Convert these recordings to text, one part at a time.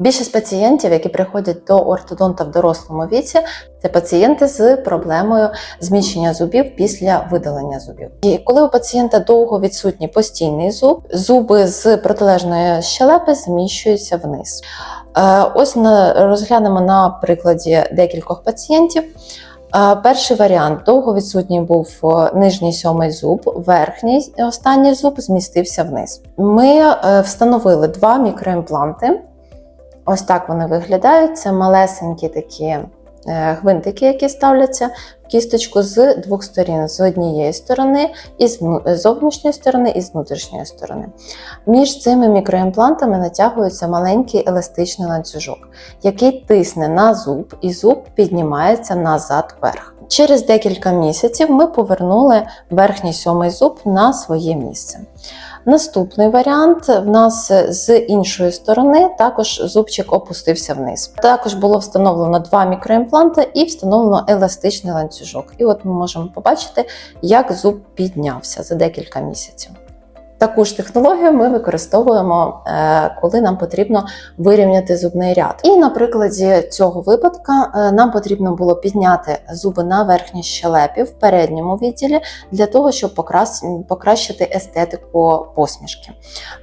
Більшість пацієнтів, які приходять до ортодонта в дорослому віці, це пацієнти з проблемою зміщення зубів після видалення зубів. І коли у пацієнта довго відсутній постійний зуб, зуби з протилежної щелепи зміщуються вниз. Е, Ось на, розглянемо на прикладі декількох пацієнтів. Е, Перший варіант довго відсутній був е, нижній сьомий зуб, верхній останній зуб змістився вниз. Ми встановили два мікроімпланти. Ось так вони виглядають. Це малесенькі такі е, гвинтики, які ставляться в кісточку з двох сторін: з однієї сторони, і з зовнішньої сторони, і з внутрішньої сторони. Між цими мікроімплантами натягується маленький еластичний ланцюжок, який тисне на зуб, і зуб піднімається назад вверх. Через декілька місяців ми повернули верхній сьомий зуб на своє місце. Наступний варіант в нас з іншої сторони також зубчик опустився вниз. Також було встановлено два мікроімпланти і встановлено еластичний ланцюжок. І от ми можемо побачити, як зуб піднявся за декілька місяців. Таку ж технологію ми використовуємо, е, коли нам потрібно вирівняти зубний ряд. І на прикладі цього випадка е, нам потрібно було підняти зуби на верхній щелепі в передньому відділі для того, щоб покращити естетику посмішки.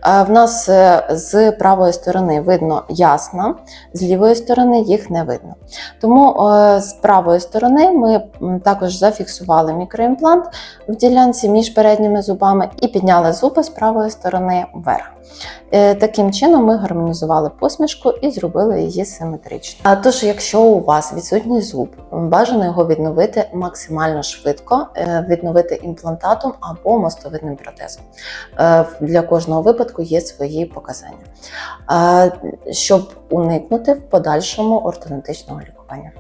Е, В нас з правої сторони видно ясно, з лівої сторони їх не видно. Тому з правої сторони ми також зафіксували мікроімплант в ділянці між передніми зубами і підняли зуби з правої сторони вверх. Е, Таким чином ми гармонізували посмішку і зробили її симетричною. А тож, якщо у вас відсутній зуб, бажано його відновити максимально швидко, е, відновити імплантатом або мостовидним протезом. Е, Для кожного випадку є свої показання, щоб уникнути в подальшому ортодонтичного лікування.